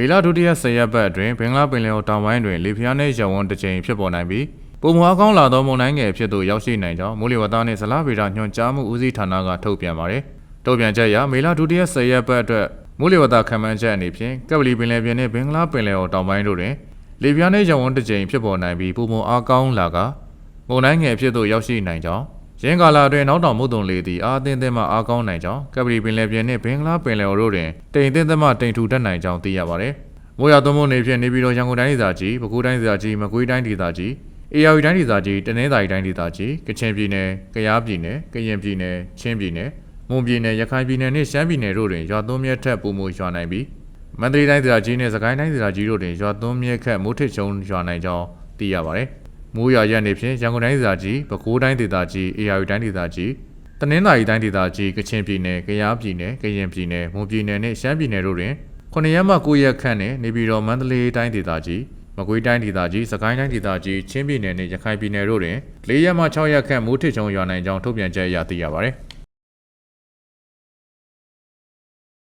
မေလဒုတိယ10ရက်ပတ်အတွင်းဘင်္ဂလားပင်လယ်အော်တောင်ပိုင်းတွင်လေပြင်းနဲ့ရောင်ဝန်းတစ်ကြိမ်ဖြစ်ပေါ်နိုင်ပြီးပုံမွားကောင်းလာသောမုန်တိုင်းငယ်ဖြစ်သို့ရောက်ရှိနိုင်ကြောင်းမိုးလေဝသနှင့်ဇလဗေဒညွှန်ကြားမှုဦးစီးဌာနကထုတ်ပြန်ပါတယ်။ထုတ်ပြန်ချက်အရမေလဒုတိယ10ရက်ပတ်အတွက်မိုးလေဝသခန့်မှန်းချက်အနေဖြင့်ကပ်ပလီပင်လယ်ပြင်နှင့်ဘင်္ဂလားပင်လယ်အော်တောင်ပိုင်းတို့တွင်လေပြင်းနဲ့ရောင်ဝန်းတစ်ကြိမ်ဖြစ်ပေါ်နိုင်ပြီးပုံမွားကောင်းလာကမုန်တိုင်းငယ်ဖြစ်သို့ရောက်ရှိနိုင်ကြောင်း ရင်းကာလာအတွင်းနောက်တောင်မုတ်တုံလေသည်အာအသင်းသင်းမှအားကောင်းနိုင်ကြောင်းကပလီပင်လယ်ပြင်နှင့်ဘင်္ဂလားပင်လယ်အော်တို့တွင်တိမ်သင်းသင်းမှတိမ်ထူတတ်နိုင်ကြောင်းသိရပါသည်။မိုးရွာသွန်းမှုနေဖြင့်နေပြည်တော်ရန်ကုန်တိုင်းဒေသကြီးပဲခူးတိုင်းဒေသကြီးမကွေးတိုင်းဒေသကြီးအေရဝတီတိုင်းဒေသကြီးတနင်္သာရီတိုင်းဒေသကြီးကချင်ပြည်နယ်ကယားပြည်နယ်ကရင်ပြည်နယ်ချင်းပြည်နယ်မွန်ပြည်နယ်ရခိုင်ပြည်နယ်နှင့်ရှမ်းပြည်နယ်တို့တွင်ရွာသွန်းမြတ်ထက်ပုံမူရွာနိုင်ပြီးမန္တလေးတိုင်းဒေသကြီးနှင့်စကိုင်းတိုင်းဒေသကြီးတို့တွင်ရွာသွန်းမြတ်ခက်မိုးထစ်ချုံရွာနိုင်ကြောင်းသိရပါသည်။ မိုးရွာရက်နေဖြင့်ရန်ကုန်တိုင်းဒေသကြီးပဲခူးတိုင်းဒေသကြီးအေရဝတီတိုင်းဒေသကြီးတနင်္သာရီတိုင်းဒေသကြီးကချင်ပြည်နယ်ကယားပြည်နယ်ကရင်ပြည်နယ်မွန်ပြည်နယ်နှင့်ရှမ်းပြည်နယ်တို့တွင်9ရက်မှ9ရက်ခန့်နှင့်နေပြည်တော်မန္တလေးတိုင်းဒေသကြီးမကွေးတိုင်းဒေသကြီးစကိုင်းတိုင်းဒေသကြီးချင်းပြည်နယ်နှင့်ရခိုင်ပြည်နယ်တို့တွင်4ရက်မှ6ရက်ခန့်မိုးထစ်ချုံရွာနိုင်ကြောင်းထုတ်ပြန်ချက်အရသိရပါသည်။